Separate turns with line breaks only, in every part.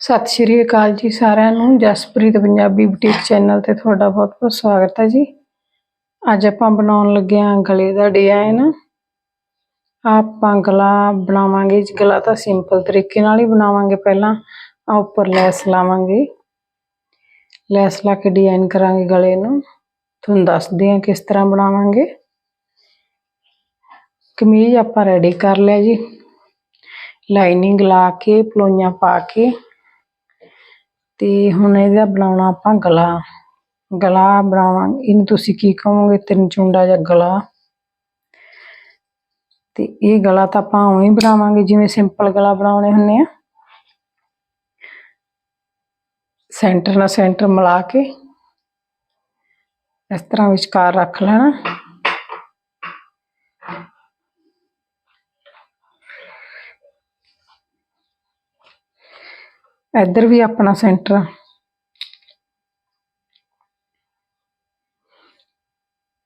ਸਤਿ ਸ਼੍ਰੀ ਅਕਾਲ ਜੀ ਸਾਰਿਆਂ ਨੂੰ। ਜਸਪ੍ਰੀਤ ਪੰਜਾਬੀ ਬੁਟੀਕ ਚੈਨਲ ਤੇ ਤੁਹਾਡਾ ਬਹੁਤ-ਬਹੁਤ ਸਵਾਗਤ ਹੈ ਜੀ। ਅੱਜ ਆਪਾਂ ਬਣਾਉਣ ਲੱਗੇ ਹਾਂ ਗਲੇ ਦਾ ਡਿਜ਼ਾਈਨ ਆਪਾਂ ਗਲਾ ਬਣਾਵਾਂਗੇ ਜੀ। ਗਲਾ ਤਾਂ ਸਿੰਪਲ ਤਰੀਕੇ ਨਾਲ ਹੀ ਬਣਾਵਾਂਗੇ ਪਹਿਲਾਂ। ਆ ਉੱਪਰ ਲੈਸ ਲਾਵਾਂਗੇ। ਲੈਸ ਲਾ ਕੇ ਡਿਜ਼ਾਈਨ ਕਰਾਂਗੇ ਗਲੇ ਨੂੰ। ਤੁਹਾਨੂੰ ਦੱਸਦੇ ਹਾਂ ਕਿਸ ਤਰ੍ਹਾਂ ਬਣਾਵਾਂਗੇ। ਕਮੀਜ਼ ਆਪਾਂ ਰੈਡੀ ਕਰ ਲਿਆ ਜੀ। ਲਾਈਨਿੰਗ ਲਾ ਕੇ, ਪਲੋਈਆਂ ਪਾ ਕੇ। ਤੇ ਹੁਣ ਇਹਦਾ ਬਣਾਉਣਾ ਆਪਾਂ ਗਲਾ। ਗਲਾ ਬਣਾਵਾਂਗੇ। ਇਹਨੂੰ ਤੁਸੀਂ ਕੀ ਕਹੋਗੇ? ਤਿੰਨ ਚੁੰਡਾ ਜਾਂ ਗਲਾ? ਤੇ ਇਹ ਗਲਾ ਤਾਂ ਆਪਾਂ ਉਵੇਂ ਹੀ ਬਣਾਵਾਂਗੇ, ਜਿਵੇਂ ਸਿੰਪਲ ਗਲਾ ਬਣਾਉਣੇ ਹੁੰਨੇ ਆ। ਸੈਂਟਰ ਨਾਲ ਸੈਂਟਰ ਮਿਲਾ ਕੇ ਇਸ ਤਰ੍ਹਾਂ ਵਿਚਕਾਰ ਰੱਖ ਲੈਣਾ। ਇੱਧਰ ਵੀ ਆਪਣਾ ਸੈਂਟਰ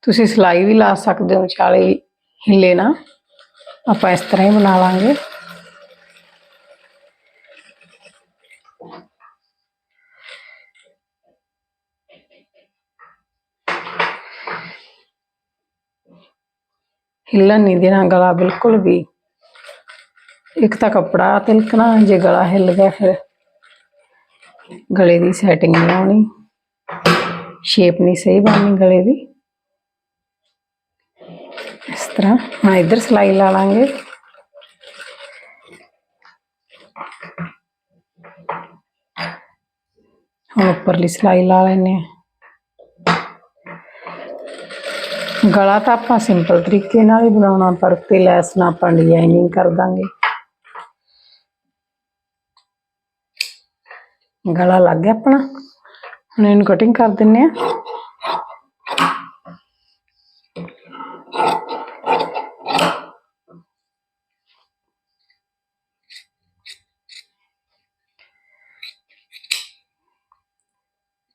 ਤੁਸੀਂ ਸਿਲਾਈ ਵੀ ਲਾ ਸਕਦੇ ਹੋ ਵਿਚਾਲੇ ਹਿੱਲੇ ਨਾ। ਆਪਾਂ ਇਸ ਤਰ੍ਹਾਂ ਹੀ ਬਣਾ ਲਾਂਗੇ। ਹਿੱਲਣ ਨਹੀਂ ਦੇਣਾ ਗਲਾ, ਬਿਲਕੁਲ ਵੀ। ਇੱਕ ਤਾਂ ਕੱਪੜਾ ਤਿਲਕਣਾ, ਜੇ ਗਲਾ ਹਿੱਲ ਗਿਆ ਫਿਰ। ਗਲੇ ਦੀ ਸੈਟਿੰਗ ਨਹੀਂ ਆਉਣੀ। ਸ਼ੇਪ ਨਹੀਂ ਸਹੀ ਬਣਨੀ ਗਲੇ ਦੀ। ਇਸ ਤਰ੍ਹਾਂ। ਹੁਣ ਇੱਧਰ ਸਲਾਈ ਲਾ ਲਾਂਗੇ। ਹੁਣ ਉੱਪਰਲੀ ਸਲਾਈ ਲਾ ਲੈਨੇ ਆ ਗਲਾ ਤਾਂ ਆਪਾਂ ਸਿੰਪਲ ਤਰੀਕੇ ਨਾਲ ਹੀ ਬਣਾਉਣਾ, ਪਰ ਤੇ ਲੈਸ ਨਾਲ ਆਪਾਂ ਡਿਜ਼ਾਈਨਿੰਗ ਕਰ ਦਾਂਗੇ। ਗਲਾ ਲੱਗ ਗਿਆ ਆਪਣਾ। ਹੁਣ ਇਹਨੂੰ ਕਟਿੰਗ ਕਰ ਦਿੰਨੇ ਆ।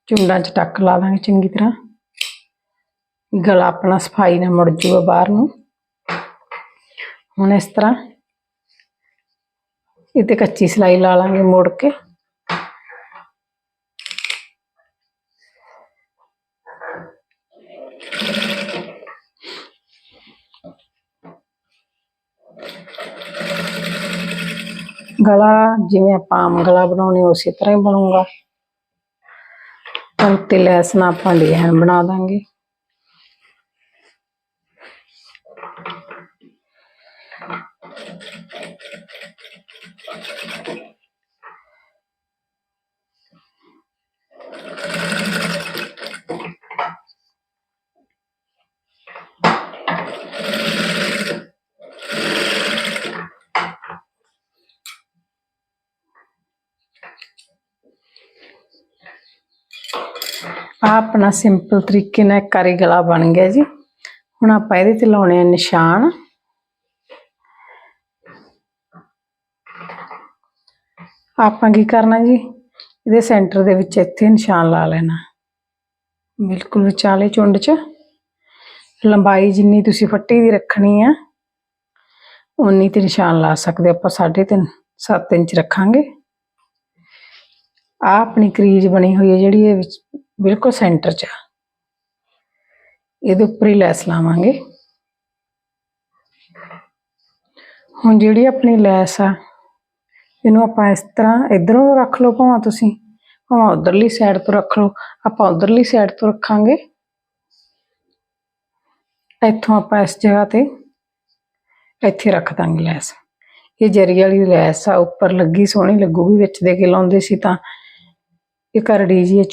ਚੁੰਡਾਂ 'ਚ ਟੱਕ ਲਾ ਲਾਂਗੇ ਚੰਗੀ ਤਰ੍ਹਾਂ। ਗਲਾ ਆਪਣਾ ਸਫ਼ਾਈ ਨਾਲ ਮੁੜ ਜੂਗਾ ਬਾਹਰ ਨੂੰ। ਹੁਣ ਇਸ ਤਰ੍ਹਾਂ ਇਹ ਤੇ ਕੱਚੀ ਸਲਾਈ ਲਾ ਲਾਂਗੇ ਮੋੜ ਕੇ। ਗਲਾ, ਜਿਵੇਂ ਆਪਾਂ ਆਮ ਗਲਾ ਬਣਾਉਣੇ, ਉਸੇ ਤਰ੍ਹਾਂ ਹੀ ਬਣੂਗਾ। ਪਰ ਉੱਤੇ ਲੈਸ ਨਾਲ ਆਪਾਂ ਡਿਜ਼ਾਈਨ ਬਣਾ ਦਾਂਗੇ। ਆ ਆਪਣਾ ਸਿੰਪਲ ਤਰੀਕੇ ਨਾਲ ਇੱਕ ਗਲਾ ਬਣ ਗਿਆ ਜੀ। ਹੁਣ ਆਪਾਂ ਇਹਦੇ ਤੇ ਲਾਉਣੇ ਆ ਨਿਸ਼ਾਨ। ਆਪਾਂ ਕੀ ਕਰਨਾ ਜੀ? ਇਹਦੇ ਸੈਂਟਰ ਦੇ ਵਿੱਚ ਇੱਥੇ ਨਿਸ਼ਾਨ ਲਾ ਲੈਣਾ। ਬਿਲਕੁਲ ਵਿਚਾਲੇ ਚੁੰਡ 'ਚ। ਲੰਬਾਈ ਜਿੰਨੀ ਤੁਸੀਂ ਫੱਟੀ ਦੀ ਰੱਖਣੀ ਆ, ਉਨੀ ਤੇ ਨਿਸ਼ਾਨ ਲਾ ਸਕਦੇ ਆਪਾਂ 3.5 7 ਇੰਚ ਰੱਖਾਂਗੇ। ਆ ਆਪਣੀ ਕਰੀਜ ਬਣੀ ਹੋਈ ਹੈ ਜਿਹੜੀ ਇਹ ਵਿੱਚ ਬਿਲਕੁਲ ਸੈਂਟਰ 'ਚ ਆ। ਇਹਦੇ ਉੱਪਰ ਹੀ ਲੈਸ ਲਾਵਾਂਗੇ। ਹੁਣ ਜਿਹੜੀ ਆਪਣੀ ਲੈਸ ਆ, ਇਹਨੂੰ ਆਪਾਂ ਇਸ ਤਰ੍ਹਾਂ ਇਧਰੋਂ ਰੱਖ ਲਓ ਭਾਵੇਂ ਤੁਸੀਂ, ਭਾਵੇਂ ਉਧਰਲੀ ਸਾਈਡ ਤੋਂ ਰੱਖ ਲਓ। ਆਪਾਂ ਉਧਰਲੀ ਸਾਈਡ ਤੋਂ ਰੱਖਾਂਗੇ। ਇੱਥੋਂ ਆਪਾਂ ਇਸ ਜਗ੍ਹਾ ਤੇ ਇੱਥੇ ਰੱਖ ਦਾਂਗੇ ਲੈਸ। ਇਹ ਜਰੀ ਵਾਲੀ ਲੈਸ ਆ, ਉੱਪਰ ਲੱਗੀ ਸੋਹਣੀ ਲੱਗੂਗੀ ਵਿੱਚ ਦੇ ਕੇ ਲਾਉਂਦੇ ਸੀ ਤਾਂ। ਇਹ ਕਰੜੀ ਜੀ ਇਹ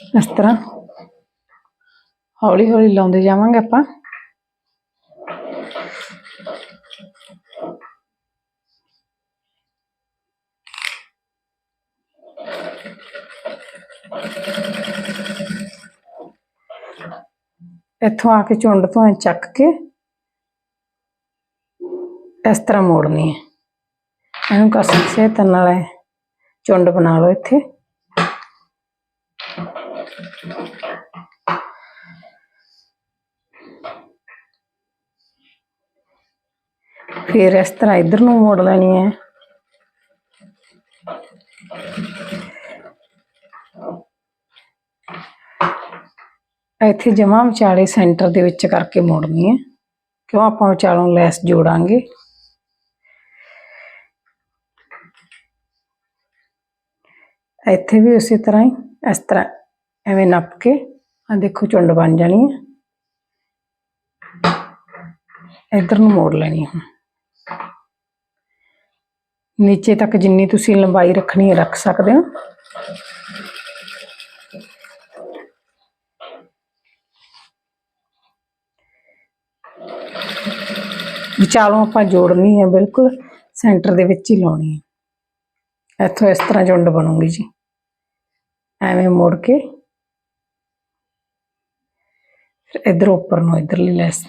ਇਸ ਤਰ੍ਹਾਂ। ਹੌਲੀ ਹੌਲੀ ਲਾਉਂਦੇ ਜਾਵਾਂਗੇ ਆਪਾਂ। ਇੱਥੋਂ ਆ ਕੇ ਝੁੰਡ ਤੋਂ ਐਂ ਚੱਕ ਕੇ ਇਸ ਤਰ੍ਹਾਂ ਮੋੜਨੀ ਹੈ। ਇਹਨੂੰ ਕਸ ਸੇ ਤਨ ਨਾਲ ਐਂ ਬਣਾ ਲਓ ਇੱਥੇ। ਫਿਰ ਇਸ ਤਰ੍ਹਾਂ ਇਧਰ ਨੂੰ ਮੋੜ ਲੈਣੀ ਹੈ। ਇੱਥੇ ਜਮਾ ਵਿਚਾਲੇ ਸੈਂਟਰ ਦੇ ਵਿੱਚ ਕਰਕੇ ਮੋੜਨੀ ਹੈ। ਕਿਉਂ ਆਪਾਂ ਵਿਚਾਲੋਂ ਲੈਸ ਜੋੜਾਂਗੇ? ਇੱਥੇ ਵੀ ਉਸੇ ਤਰ੍ਹਾਂ ਹੀ, ਇਸ ਤਰ੍ਹਾਂ ਐਵੇਂ ਨੱਪ ਕੇ ਆ ਦੇਖੋ ਚੁੰਡ ਬਣ ਜਾਣੀ ਹੈ। ਇੱਧਰ ਨੂੰ ਮੋੜ ਲੈਣੀ ਹੈ। ਹੁਣ ਨੀਚੇ ਤੱਕ ਜਿੰਨੀ ਤੁਸੀਂ ਲੰਬਾਈ ਰੱਖਣੀ ਹੈ, ਰੱਖ ਸਕਦੇ ਹੋ। ਵਿਚਾਲੋਂ ਆਪਾਂ ਜੋੜਨੀ ਹੈ, ਬਿਲਕੁਲ ਸੈਂਟਰ ਦੇ ਵਿੱਚ ਹੀ ਲਾਉਣੀ ਹੈ। ਇੱਥੋਂ ਇਸ ਤਰ੍ਹਾਂ ਚੁੰਡ ਬਣੂਗੀ ਜੀ। ਐਵੇਂ ਮੋੜ ਕੇ, ਫਿਰ ਇਧਰ ਉੱਪਰ ਨੂੰ ਇਧਰਲੀ ਲੈਸ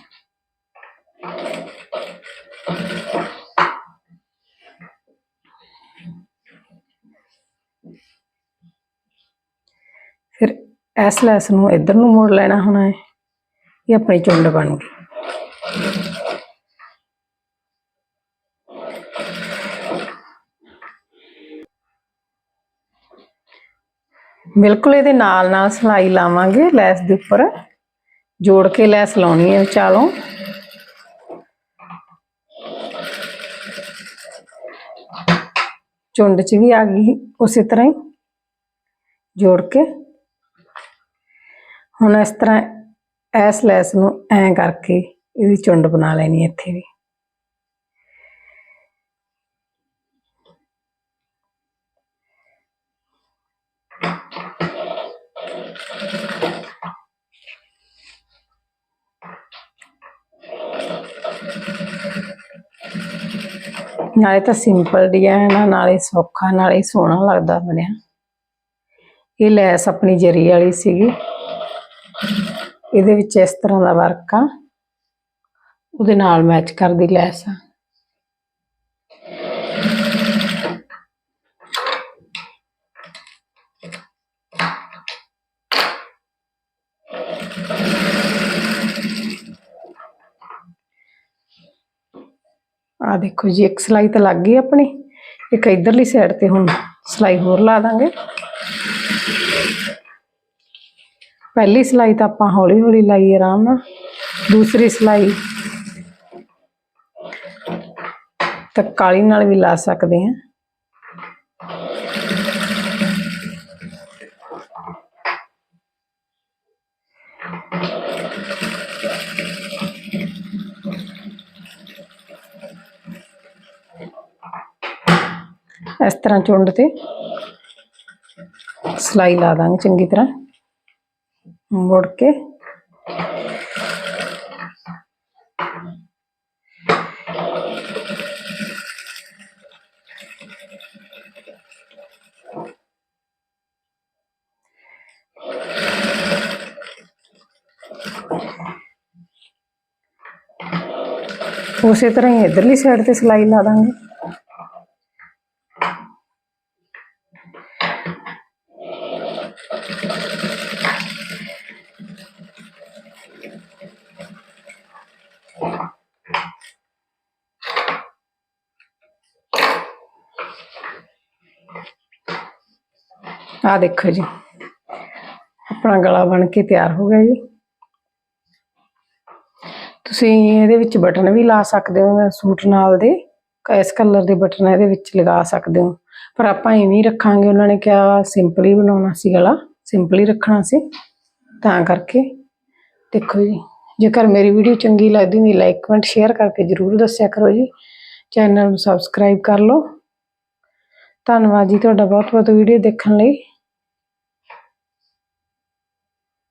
ਫਿਰ ਇਸ ਲੈਸ ਨੂੰ ਇੱਧਰ ਨੂੰ ਮੋੜ ਲੈਣਾ ਹੋਣਾ ਹੈ ਇਹ ਆਪਣੀ ਚੁੰਡ ਬਣ ਗਈ। ਬਿਲਕੁਲ ਇਹਦੇ ਨਾਲ ਨਾਲ ਸਲਾਈ ਲਾਵਾਂਗੇ ਲੈਸ ਦੇ ਉੱਪਰ। ਜੋੜ ਕੇ ਲੈਸ ਲਾਉਣੀ ਹੈ ਚਾਲੋਂ ਚੁੰਡ 'ਚ ਵੀ ਆ ਗਈ ਉਸੇ ਤਰ੍ਹਾਂ ਹੀ। ਜੋੜ ਕੇ ਹੁਣ ਇਸ ਤਰ੍ਹਾਂ ਐਸ ਲੈਸ ਨੂੰ ਐਂ ਕਰਕੇ ਇਹਦੀ ਚੁੰਡ ਬਣਾ ਲੈਣੀ ਇੱਥੇ ਵੀ। ਨਾਲੇ ਤਾਂ ਸਿੰਪਲ ਡਿਜ਼ਾਈਨ ਆ, ਨਾਲੇ ਸੌਖਾ, ਨਾਲੇ ਸੋਹਣਾ ਲੱਗਦਾ ਬਣਿਆ। ਇਹ ਲੈਸ ਆਪਣੀ ਜਰੀ ਵਾਲੀ ਸੀਗੀ। ਇਹਦੇ ਵਿੱਚ ਇਸ ਤਰ੍ਹਾਂ ਦਾ ਵਰਕ ਆ। ਉਹਦੇ ਨਾਲ ਮੈਚ ਕਰਦੀ ਲੈਸ ਆ। ਆ ਦੇਖੋ ਜੀ, ਇੱਕ ਸਲਾਈ ਤਾਂ ਲੱਗ ਗਈ ਆਪਣੀ। ਇੱਕ ਇਧਰਲੀ ਸਾਈਡ ਤੇ ਹੁਣ ਸਲਾਈ ਹੋਰ ਲਾ ਦਾਂਗੇ। ਪਹਿਲੀ ਸਿਲਾਈ ਤਾਂ ਆਪਾਂ ਹੌਲੀ ਹੌਲੀ ਲਾਈ ਆਰਾਮ ਨਾਲ। ਦੂਸਰੀ ਸਿਲਾਈ ਤਾਂ ਕਾਲੀ ਨਾਲ ਵੀ ਲਾ ਸਕਦੇ ਹਾਂ। ਇਸ ਤਰ੍ਹਾਂ ਚੁੰਡ ਤੇ ਸਲਾਈ ਲਾ ਦਾਂਗੇ ਚੰਗੀ ਤਰ੍ਹਾਂ। ਮੁੜ ਕੇ ਉਸੇ ਤਰ੍ਹਾਂ ਹੀ ਇਧਰਲੀ ਸਾਈਡ ਤੇ ਸਲਾਈ ਲਾ ਦਾਂਗੇ ਆ ਦੇਖੋ ਜੀ। ਆਪਣਾ ਗਲਾ ਬਣ ਕੇ ਤਿਆਰ ਹੋ ਗਿਆ ਜੀ। ਤੁਸੀਂ ਇਹਦੇ ਵਿੱਚ ਬਟਨ ਵੀ ਲਾ ਸਕਦੇ ਹੋ ਸੂਟ ਨਾਲ ਦੇ ਇਸ ਕਲਰ ਦੇ ਬਟਨ ਇਹਦੇ ਵਿੱਚ ਲਗਾ ਸਕਦੇ ਹੋ। ਪਰ ਆਪਾਂ ਇਵੇਂ ਰੱਖਾਂਗੇ, ਉਹਨਾਂ ਨੇ ਕਿਹਾ ਸਿੰਪਲ ਹੀ ਬਣਾਉਣਾ ਸੀ ਗਲਾ ਸਿੰਪਲ ਹੀ ਰੱਖਣਾ ਸੀ। ਤਾਂ ਕਰਕੇ ਦੇਖੋ ਜੀ। ਜੇਕਰ ਮੇਰੀ ਵੀਡੀਓ ਚੰਗੀ ਲੱਗਦੀ ਨਹੀਂ ਲਾਈਕ ਕਮੈਂਟ ਸ਼ੇਅਰ ਕਰਕੇ ਜਰੂਰ ਦੱਸਿਆ ਕਰੋ ਜੀ। ਚੈਨਲ ਨੂੰ ਸਬਸਕ੍ਰਾਈਬ ਕਰ ਲਓ। ਧੰਨਵਾਦ ਜੀ ਤੁਹਾਡਾ ਬਹੁਤ ਬਹੁਤ ਵੀਡੀਓ ਦੇਖਣ ਲਈ।